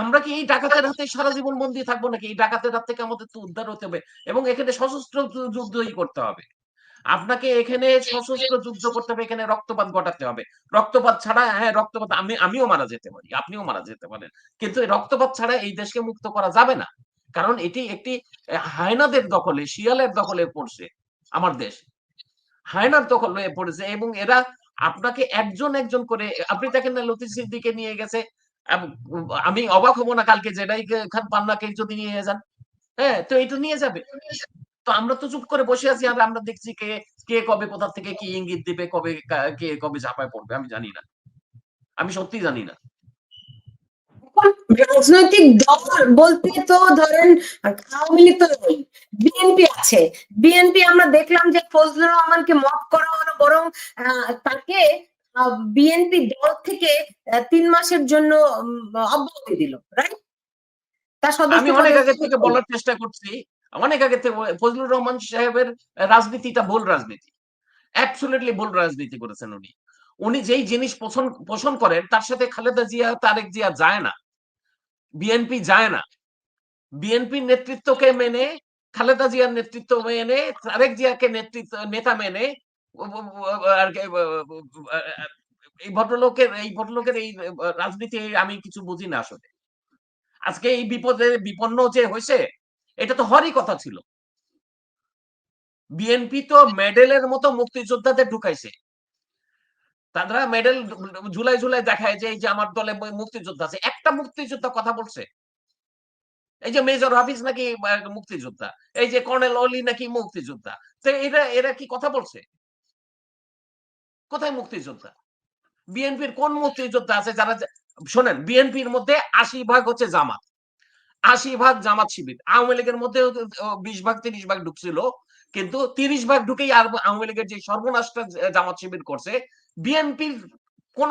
আমরা কি এই ডাকাতের হাতে সারা জীবন বন্দী থাকব নাকি? এই ডাকাতের হাত থেকে আমাদের তো উদ্ধার হতে হবে এবং এখানে সশস্ত্র যুদ্ধই করতে হবে। আপনাকে এখানে সশস্ত্র যুদ্ধ করতে হবে এখানে রক্তপাত ঘটাতে হবে। রক্তপাত ছাড়া হ্যাঁ রক্তপাত আমি আমিও মারা যেতে পারি আপনিও মারা যেতে পারেন। কিন্তু এই রক্তপাত ছাড়া এই দেশকে মুক্ত করা যাবে না। কারণ এটি একটি হায়নাদের দখলে শিয়ালের দখলে পড়ছে আমার দেশ। হায়নার দখলে পড়েছে এবং এরা আপনাকে একজন একজন করে আপনি দেখেন না লতিফ সিদ্দিকে নিয়ে গেছে আম- অবাক হব না কালকে জেডাই খান পান্নাকে যদি নিয়ে যান। হ্যাঁ তো এটা নিয়ে যাবে। তো আমরা তো চুপ করে বসে আছি আর আমরা দেখছি কে কে কবে কোথা থেকে কি ইঙ্গিত দিবে, কবে কে কবে ঝাঁপায় পড়বে, আমি জানি না। আমি সত্যি জানি না। রাজনৈতিক দল বলতে তো ধরেন, আওয়ামী লীগ তো নেই, বিএনপি আছে। বিএনপি আমরা দেখলাম যে ফজলুর রহমানকে মত করা হলো বরং তাকে বিএনপি দল থেকে তিন মাসের জন্য অব্যাহতি দিল রাইট তার সদস্য আমি অনেক আগে থেকে বলার চেষ্টা করছি অনেক আগে থেকে ফজলুর রহমান সাহেবের রাজনীতিটা ভুল রাজনীতি। অ্যাবসুলেটলি ভুল রাজনীতি করেছেন উনি। উনি যেই জিনিস পোষণ পোষণ করেন তার সাথে খালেদা জিয়া তারেক জিয়া যায় না। বিএনপি যায় না। বিএনপির নেতৃত্বকে মেনে খালেদা জিয়ার নেতৃত্ব মেনে তারেক জিয়াকে নেতৃত্ব নেতা মেনে আর এই ভদ্রলোকের এই ভদ্রলোকের এই রাজনীতি আমি কিছু বুঝি না আসলে। আজকে এই বিপদে, বিপন্ন যে হয়েছে, এটা তো হরই কথা ছিল। বিএনপি তো মেডেলের মতো মুক্তিযোদ্ধাদের ঢুকাইছে। তারা মেডেল জুলাই জুলাই দেখায় যে, এই যে আমার দলে মুক্তিযোদ্ধা আছে। একটা মুক্তিযোদ্ধা কথা বলছে। এই যে মেজর হাফিজ নাকি মুক্তিযোদ্ধা। এই যে কর্নেল অলি নাকি মুক্তিযোদ্ধা। তো এরা এরা কি কথা বলছে? কোথায় মুক্তিযোদ্ধা? বিএনপির কোন মুক্তিযোদ্ধা আছে যারা শোনেন, বিএনপির মধ্যে আশি ভাগ হচ্ছে জামাত। আশি ভাগ জামাত শিবির। আওয়ামী লীগের মধ্যে বিশ ভাগ, তিরিশ ভাগ ঢুকছিল। কিন্তু তিরিশ ভাগ ঢুকেই আর আওয়ামী লীগের যে সর্বনাশটা জামাত শিবির করছে, বিএনপির কোন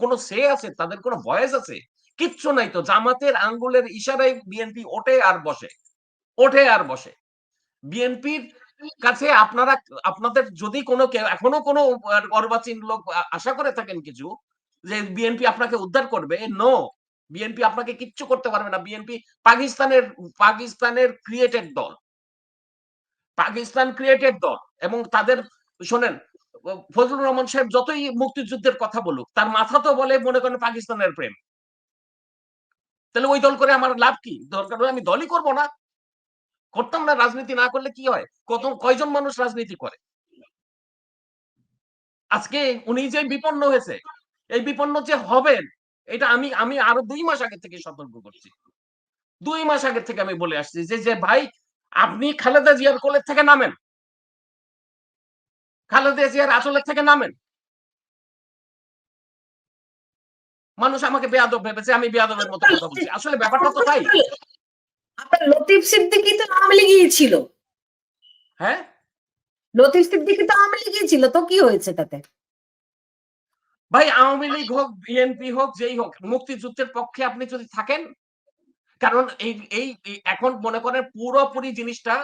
কোন সে আছে? তাদের কোনো ভয়েস আছে? কিচ্ছু নাই তো। জামাতের আঙ্গুলের ইশারায় বিএনপি ওঠে আর বসে। ওঠে আর বসে। বিএনপির কাছে আপনারা, আপনাদের যদি কোনো এখনও কোনো অর্বাচীন লোক আশা করে থাকেন কিছু, যে বিএনপি আপনাকে উদ্ধার করবে নো বিএনপি আপনাকে কিচ্ছু করতে পারবে না। বিএনপি পাকিস্তানের পাকিস্তানের ক্রিয়েটেড দল। পাকিস্তান ক্রিয়েটেড দল। এবং তাদের, শোনেন ফজলুর রহমান সাহেব যতই মুক্তিযুদ্ধের কথা বলুক, তার মাথা তো বলে মনে করেন পাকিস্তানের প্রেম। তাহলে ওই দল করে আমার লাভ কি? দরকার আমি দলই করব না। করতাম না, রাজনীতি না করলে কি হয়? কত, কয়জন মানুষ রাজনীতি করে? আজকে উনি যে বিপন্ন হয়েছে, এই বিপন্ন যে হবেন, এটা আমি আমি আরও দুই মাস আগে থেকে সতর্ক করছি। দুই মাস আগে থেকে আমি বলে আসছি যে যে ভাই, আপনি খালেদা জিয়ার কোলের থেকে নামেন। খালেদা জিয়ার আচলের থেকে নামেন। মানুষ আমাকে বেয়াদব ভেবেছে, আমি বেয়াদবের মতো কথা বলছি। আসলে ব্যাপারটা তো তাই। লতিফ সিদ্দিকি তো আওয়ামী লীগই ছিল। হ্যাঁ? লতিফ সিদ্দিকি তো আওয়ামী লীগই ছিল তো কি হয়েছে তাতে? ভাই আওয়ামী লীগ হোক বিএনপি হোক যেই হোক মুক্তিযুদ্ধের পক্ষে আপনি যদি থাকেন কারণ এই এই এখন মনে করেন পুরোপুরি জিনিসটা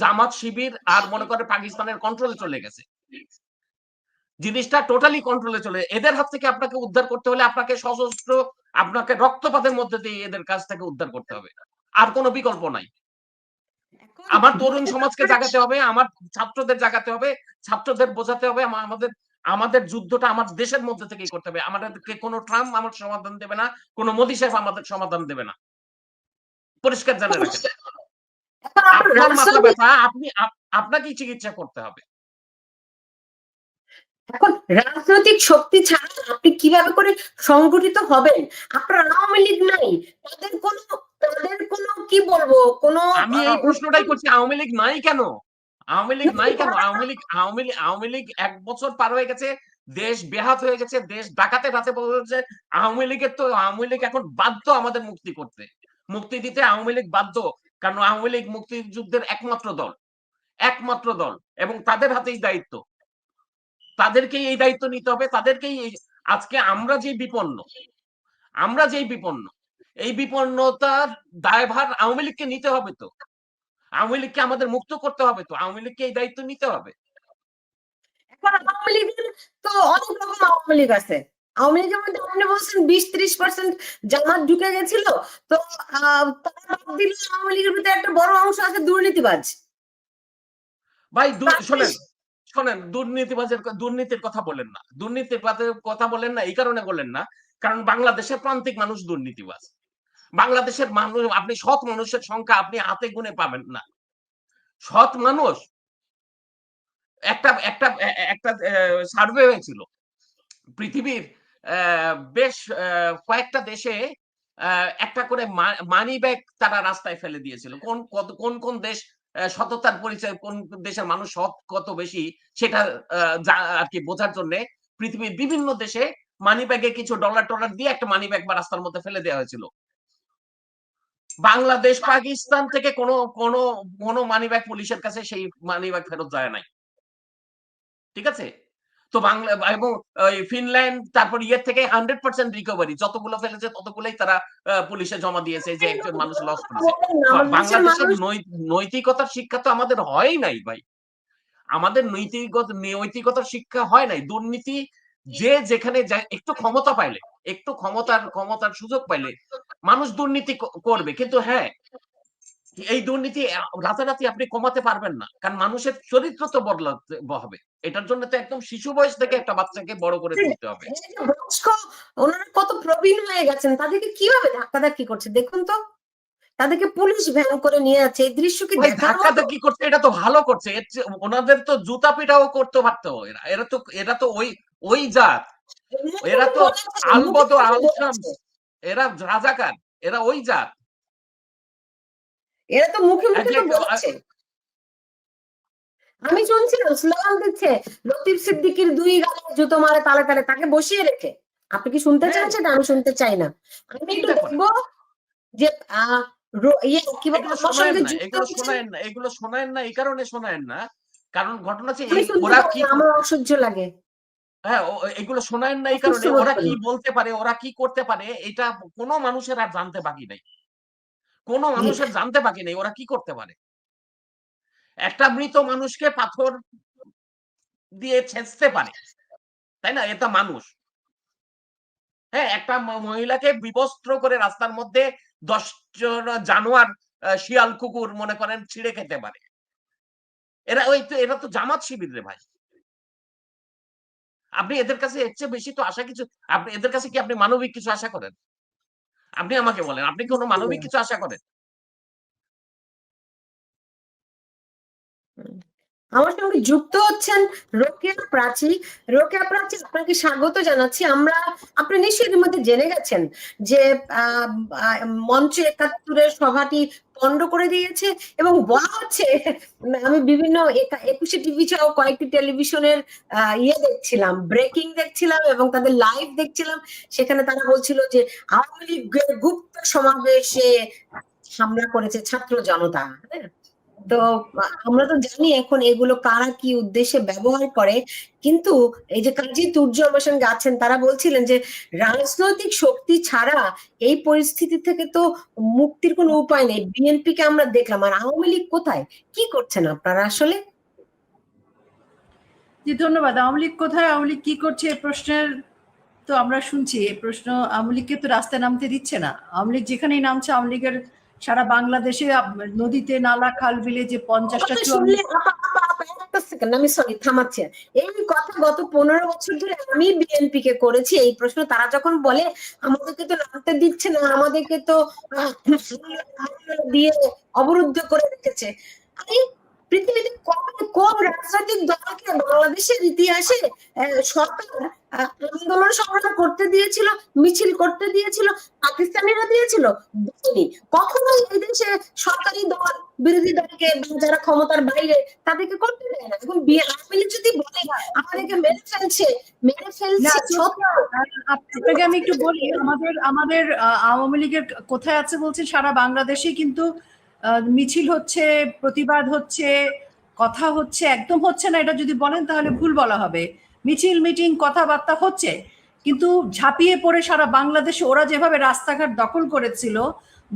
জামাত শিবির আর মনে করেন পাকিস্তানের কন্ট্রোলে চলে গেছে। জিনিসটা টোটালি কন্ট্রোলে চলে এদের হাত থেকে আপনাকে উদ্ধার করতে হলে আপনাকে সশস্ত্র আপনাকে রক্তপাতের মধ্যে দিয়ে এদের কাছ থেকে উদ্ধার করতে হবে। আর কোনো বিকল্প নাই। আমার তরুণ সমাজকে জাগাতে হবে আমার ছাত্রদের জাগাতে হবে ছাত্রদের বোঝাতে হবে আমাদের আমাদের যুদ্ধটা আমার দেশের মধ্যে থেকেই করতে হবে। আমাদেরকে কোনো ট্রাম্প আমার সমাধান দেবে না কোনো মোদী সাহেব আমাদের সমাধান দেবে না। পরিষ্কার জানা রাখেন। আপনার আপনার মাথা ব্যথা আপনি আপনাকেই চিকিৎসা করতে হবে। এখন রাজনৈতিক শক্তি ছাড়া আপনি কীভাবে করে সংগঠিত হবেন? আপনার আওয়ামী লীগ নাই। তাদের কোন তাদের কোন কি বলব? কোন আমি এই প্রশ্নটাই করছি আওয়ামী লীগ নাই কেন? আওয়ামী লীগ নাই কেন? আওয়ামী লীগ আওয়ামী লীগ আওয়ামী লীগ এক বছর পার হয়ে গেছে দেশ বেহাত হয়ে গেছে দেশ ডাকাতে রাতে বলেছে আওয়ামী লীগের তো আওয়ামী লীগ এখন বাধ্য আমাদের মুক্তি করতে। মুক্তি দিতে আওয়ামী লীগ বাধ্য কারণ আওয়ামী লীগ মুক্তিযুদ্ধের একমাত্র দল একমাত্র দল এবং তাদের হাতেই দায়িত্ব। তাদেরকেই এই দায়িত্ব নিতে হবে তাদেরকেই এই আজকে আমরা যে বিপন্ন আমরা যেই বিপন্ন এই বিপন্নতার দায়ভার আওয়ামী লীগকে নিতে হবে তো। আওয়ামী লীগকে আমাদের মুক্ত করতে হবে তো আওয়ামী লীগকে এই দায়িত্ব নিতে হবে। এখন আওয়ামী লীগের তো অনেক রকম আওয়ামী লীগ আছে। আওয়ামী লীগের মধ্যে আপনি বলছেন বিশ ত্রিশ পার্সেন্ট জামাত ঢুকে গেছিল তো দিলে আওয়ামী লীগের মধ্যে একটা বড় অংশ আছে দুর্নীতিবাজ। ভাই শোনেন শোনেন, দুর্নীতিবাজের দুর্নীতির কথা বলেন না। দুর্নীতির কথা- বলেন না, এই কারণে বলেন না, কারণ বাংলাদেশের প্রান্তিক মানুষ দুর্নীতিবাজ। বাংলাদেশের মানুষ, আপনি সৎ মানুষের সংখ্যা আপনি হাতে গুনে পাবেন না। সৎ মানুষ, একটা একটা একটা সার্ভে হয়েছিল। পৃথিবীর বেশ কয়েকটা দেশে একটা করে মানি ব্যাগ তারা রাস্তায় ফেলে দিয়েছিল। কোন কোন কোন দেশ সততার পরিচয় কোন দেশের মানুষ সৎ কত বেশি সেটা আর কি বোঝার জন্য পৃথিবীর বিভিন্ন দেশে মানি ব্যাগে কিছু ডলার টলার দিয়ে একটা মানি ব্যাগ বা রাস্তার মধ্যে ফেলে দেওয়া হয়েছিল। বাংলাদেশ, পাকিস্তান থেকে কোনো কোনো কোনো মানি ব্যাগ পুলিশের কাছে সেই মানি ব্যাগ ফেরত যায় নাই। ঠিক আছে? তো বাংলা এবং ফিনল্যান্ড তারপর ইয়ের থেকে হান্ড্রেড পার্সেন্ট রিকভারি যতগুলো ফেলেছে ততগুলোই তারা পুলিশে জমা দিয়েছে যে একজন মানুষ লস করেছে। বাংলাদেশের নৈতিকতার শিক্ষা তো আমাদের হয় নাই ভাই। আমাদের নৈতিকত নৈতিকতার শিক্ষা হয় নাই। দুর্নীতি যে যেখানে যায় একটু ক্ষমতা পাইলে একটু ক্ষমতার ক্ষমতার সুযোগ পাইলে মানুষ দুর্নীতি করবে। কিন্তু হ্যাঁ এই দুর্নীতি রাতারাতি আপনি কমাতে পারবেন না। কারণ মানুষের চরিত্র তো বদলাতে হবে। এটার জন্য তো একদম শিশু বয়স থেকে একটা বাচ্চাকে বড় করে তুলতে হবে। ওনারা কত প্রবীণ হয়ে গেছেন তাদেরকে কীভাবে ধাক্কাধাক্কি করছে? দেখুন তো। তাদেরকে পুলিশ ভ্যান করে নিয়ে যাচ্ছে এই দৃশ্য কি ভাই দেখার ধাক্কা ধাক্কি করছে এটা তো ভালো করছে। ওনাদের তো জুতা পিটাও করতে পারতো এরা। এরা তো এরা তো ওই ওই জাত। এরা তো আলবদ আলসাম এরা রাজাকার এরা ওই জাত। এরা তো মুখে মুখে তো বলছে। আমি শুনছিলাম স্লোগান দিচ্ছে লতিফ সিদ্দিকির দুই গালে জুতো মারে তালে তালে তাকে বসিয়ে রেখে। আপনি কি শুনতে হ্যাঁ। চান সেটা আমি শুনতে চাই না। আমি একটু দেখব যে ইয়ে কি এগুলো না এগুলো। না এই কারণে না। কারণ ঘটনা হচ্ছে ওরা কি আমার অসহ্য লাগে। হ্যাঁ এগুলো শোনায়েন না এই কারণে ওরা কি বলতে পারে ওরা কি করতে পারে এটা কোনো মানুষের আর জানতে বাকি নেই। কোনো মানুষের জানতে বাকি নেই ওরা কি করতে পারে? একটা মৃত মানুষকে পাথর দিয়ে ছেঁচতে পারে তাই না? এটা মানুষ। হ্যাঁ একটা মহিলাকে বিবস্ত্র করে রাস্তার মধ্যে দশ জন জানোয়ার শিয়াল কুকুর মনে করেন ছিঁড়ে খেতে পারে। এরা ওই তো এরা তো জামাত শিবির রে ভাই। আপনি এদের কাছে এর চেয়ে বেশি তো আশা কিছু আপনি এদের কাছে কি আপনি মানবিক কিছু আশা করেন? আপনি আমাকে বলেন আপনি কোনো মানবিক কিছু আশা করেন? আমার সঙ্গে যুক্ত হচ্ছেন রোকেয়া প্রাচী। রোকেয়া প্রাচী, আপনাকে স্বাগত জানাচ্ছি। আমরা, আপনি নিশ্চয়ই মধ্যে জেনে গেছেন যে মঞ্চ একাত্তরের সভাটি পণ্ড করে দিয়েছে এবং বলা হচ্ছে, আমি বিভিন্ন একুশে টিভি ছাড়াও কয়েকটি টেলিভিশনের ইয়ে দেখছিলাম, ব্রেকিং দেখছিলাম এবং তাদের লাইভ দেখছিলাম। সেখানে তারা বলছিল যে, আওয়ামী লীগের গুপ্ত সমাবেশে হামলা করেছে ছাত্র জনতা হ্যাঁ? তো আমরা তো জানি এখন এগুলো কারা কি উদ্দেশ্যে ব্যবহার করে। কিন্তু এই যে কাজী তুর্য হোসেন আছেন, তারা বলছিলেন যে, রাজনৈতিক শক্তি ছাড়া এই পরিস্থিতি থেকে তো মুক্তির কোনো উপায় নেই। বিএনপি কে আমরা দেখলাম, আর আওয়ামী লীগ কোথায়? কি করছেন আপনারা আসলে? জি, ধন্যবাদ। আওয়ামী লীগ কোথায়? আওয়ামী লীগ কি করছে? এই প্রশ্নের তো আমরা শুনছি। এই প্রশ্ন আওয়ামী লীগকে তো রাস্তায় নামতে দিচ্ছে না। আওয়ামী লীগ যেখানেই নামছে, আওয়ামী লীগের সারা বাংলাদেশে নদীতে নালা খাল বিলে যে পঞ্চাশটা আমি সরি থামাচ্ছি। এই কথা গত পনেরো বছর ধরে আমি বিএনপি কে করেছি এই প্রশ্ন তারা যখন বলে আমাদেরকে তো নামতে দিচ্ছে না আমাদেরকে তো দিয়ে অবরুদ্ধ করে রেখেছে। আরে পৃথিবীতে কোন রাজনৈতিক দলকে বাংলাদেশের ইতিহাসে সরকার আন্দোলন সংগ্রাম করতে দিয়েছিল মিছিল করতে দিয়েছিল পাকিস্তানিরা দিয়েছিল? দেয়নি। কখনোই এই দেশে সরকারি দল বিরোধী দলকে যারা ক্ষমতার বাইরে তাদেরকে করতে দেয় না। এখন আওয়ামী লীগ যদি বলে আমাদেরকে মেরে ফেলছে মেরে ফেলছে আপনাকে আমি একটু বলি আমাদের আমাদের আওয়ামী লীগের কোথায় আছে বলছেন? সারা বাংলাদেশে কিন্তু মিছিল হচ্ছে প্রতিবাদ হচ্ছে কথা হচ্ছে একদম হচ্ছে না। এটা যদি বলেন তাহলে ভুল বলা হবে। মিছিল, মিটিং, কথাবার্তা হচ্ছে। কিন্তু ঝাঁপিয়ে পড়ে সারা বাংলাদেশে ওরা যেভাবে রাস্তাঘাট দখল করেছিল,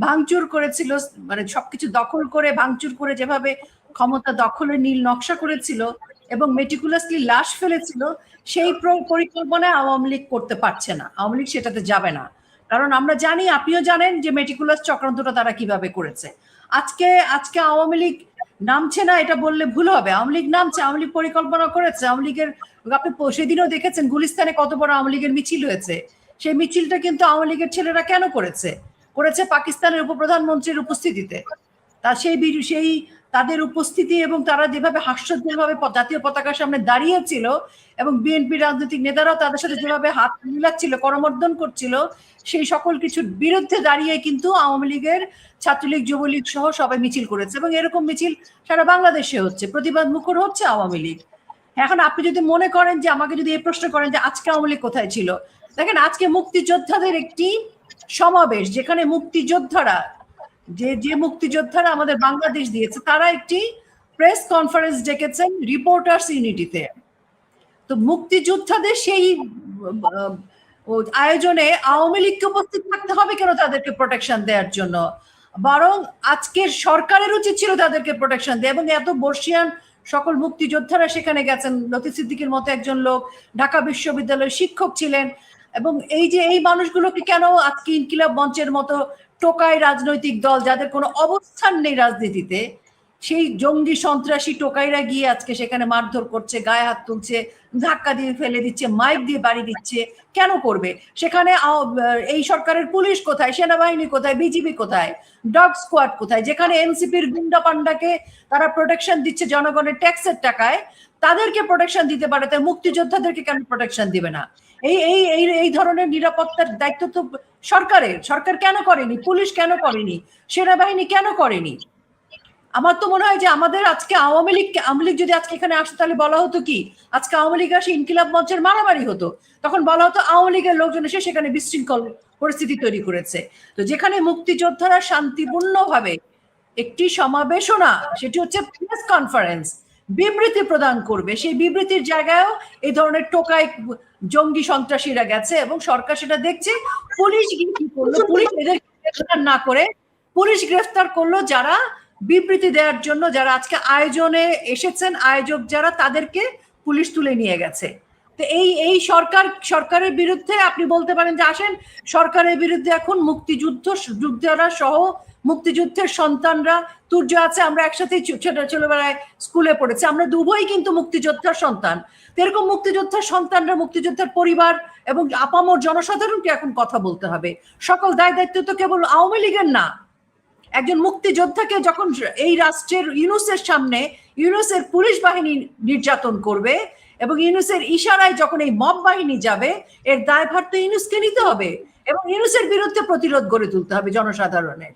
ভাঙচুর করেছিল মানে সবকিছু দখল করে, ভাঙচুর করে যেভাবে ক্ষমতা দখলের নীল নকশা করেছিল এবং মেটিকুলাসলি লাশ ফেলেছিল, সেই প্র- পরিকল্পনায় আওয়ামী লীগ করতে পারছে না। আওয়ামী লীগ সেটাতে যাবে না। কারণ আমরা জানি, আপনিও জানেন যে মেটিকুলাস চক্রান্তটা তারা কীভাবে করেছে। আজকে আজকে আওয়ামী লীগ নামছে না, এটা বললে ভুল হবে। আওয়ামী লীগ নামছে, আওয়ামী লীগ পরিকল্পনা করেছে, আওয়ামী লীগের আপনি সেদিনও দেখেছেন গুলিস্তানে কত বড় আওয়ামী লীগের মিছিল হয়েছে। সেই মিছিলটা কিন্তু আওয়ামী লীগের ছেলেরা কেন করেছে? করেছে পাকিস্তানের উপপ্রধানমন্ত্রীর উপস্থিতিতে। তা সেই সেই তাদের উপস্থিতি এবং তারা যেভাবে হাস্যজ্জ্বলভাবে জাতীয় পতাকার সামনে দাঁড়িয়েছিল এবং বিএনপি রাজনৈতিক নেতারাও তাদের সাথে যেভাবে হাত মিলাচ্ছিল, করমর্দন করছিল, সেই সকল কিছুর বিরুদ্ধে দাঁড়িয়ে কিন্তু আওয়ামী লীগের ছাত্রলীগ, যুবলীগ সহ সবাই মিছিল করেছে। এবং এরকম মিছিল সারা বাংলাদেশে হচ্ছে। প্রতিবাদ মুখর হচ্ছে আওয়ামী লীগ। এখন আপনি যদি মনে করেন যে আমাকে যদি এই প্রশ্ন করেন যে আজকে আওয়ামী কোথায় ছিল, দেখেন আজকে মুক্তিযোদ্ধাদের একটি সমাবেশ যেখানে মুক্তিযোদ্ধারা, যে যে মুক্তিযোদ্ধারা আমাদের বাংলাদেশ দিয়েছে, তারা একটি প্রেস কনফারেন্স ডেকেছেন রিপোর্টার্স ইউনিটিতে তো। মুক্তিযোদ্ধাদের সেই আয়োজনে আওয়ামী লীগকে উপস্থিত থাকতে হবে কেন তাদেরকে প্রোটেকশন দেওয়ার জন্য? বরং আজকের সরকারের উচিত ছিল তাদেরকে প্রোটেকশন দেয় এবং এত বর্ষিয়ান সকল মুক্তিযোদ্ধারা সেখানে গেছেন। লতি সিদ্দিকের মতো একজন লোক ঢাকা বিশ্ববিদ্যালয়ের শিক্ষক ছিলেন এবং এই যে এই মানুষগুলোকে কেন আজকে ইনকিলাব মঞ্চের মতো টোকায় রাজনৈতিক দল, যাদের কোনো অবস্থান নেই রাজনীতিতে সেই জঙ্গি সন্ত্রাসী টোকাইরা গিয়ে আজকে সেখানে মারধর করছে, গায়ে হাত তুলছে, ধাক্কা দিয়ে ফেলে দিচ্ছে, মাইক দিয়ে বাড়ি দিচ্ছে, কেন করবে? সেখানে এই সরকারের পুলিশ কোথায়, সেনাবাহিনী কোথায়, বিজিবি কোথায়, ডগ স্কোয়াড কোথায়? যেখানে এনসিপির গুন্ডা পান্ডাকে তারা প্রোটেকশন দিচ্ছে জনগণের ট্যাক্সের টাকায়, তাদেরকে প্রোটেকশন দিতে পারে, তাই মুক্তিযোদ্ধাদেরকে কেন প্রোটেকশন দিবে না? এই এই এই এই ধরনের নিরাপত্তার দায়িত্ব তো সরকারের। সরকার কেন করেনি? পুলিশ কেন করেনি? সেনাবাহিনী কেন করেনি? আমার তো মনে হয় যে আমাদের আজকে আওয়ামী লীগ আওয়ামী লীগ যদি আজকে এখানে আসতো, তাহলে বলা হতো কি? আজকে আওয়ামী লীগ আসে ইনকিলাব মঞ্চের মারামারি হতো। তখন বলা হতো আওয়ামী লীগের লোকজন এসে সেখানে বিশৃঙ্খল পরিস্থিতি তৈরি করেছে। তো যেখানে মুক্তিযোদ্ধারা শান্তিপূর্ণভাবে একটি সমাবেশও না, সেটি হচ্ছে প্রেস কনফারেন্স বিবৃতি প্রদান করবে। সেই বিবৃতির জায়গায়ও এই ধরনের টোকায় জঙ্গি সন্ত্রাসীরা গেছে এবং সরকার সেটা দেখছে। পুলিশ গিয়ে কি করল পুলিশ এদের গ্রেফতার না করে, পুলিশ গ্রেফতার করল যারা বিবৃতি দেওয়ার জন্য যারা আজকে আয়োজনে এসেছেন, আয়োজক যারা, তাদেরকে পুলিশ তুলে নিয়ে গেছে। তো এই এই সরকার, সরকারের বিরুদ্ধে আপনি বলতে পারেন যে, আসেন, সরকারের বিরুদ্ধে এখন মুক্তিযুদ্ধ, যুদ্ধরা সহ মুক্তিযুদ্ধের সন্তানরা তুর্য আছে, আমরা ছোট ছোটবেলায় স্কুলে পড়েছি, আমরা দুবই কিন্তু মুক্তিযোদ্ধার সন্তান। এরকম মুক্তিযোদ্ধার সন্তানরা, মুক্তিযোদ্ধার পরিবার এবং আপামর জনসাধারণকে এখন কথা বলতে হবে। সকল দায় দায়িত্ব তো কেবল আওয়ামী লীগের না একজন মুক্তিযোদ্ধাকে যখন এই রাষ্ট্রের ইউনুসের সামনে ইউনুসের পুলিশ বাহিনী নির্যাতন করবে এবং ইউনুসের ইশারায় যখন এই মব বাহিনী যাবে, এর দায়ভার তো ইউনুসকে নিতে হবে এবং ইউনুসের বিরুদ্ধে প্রতিরোধ গড়ে তুলতে হবে জনসাধারণের।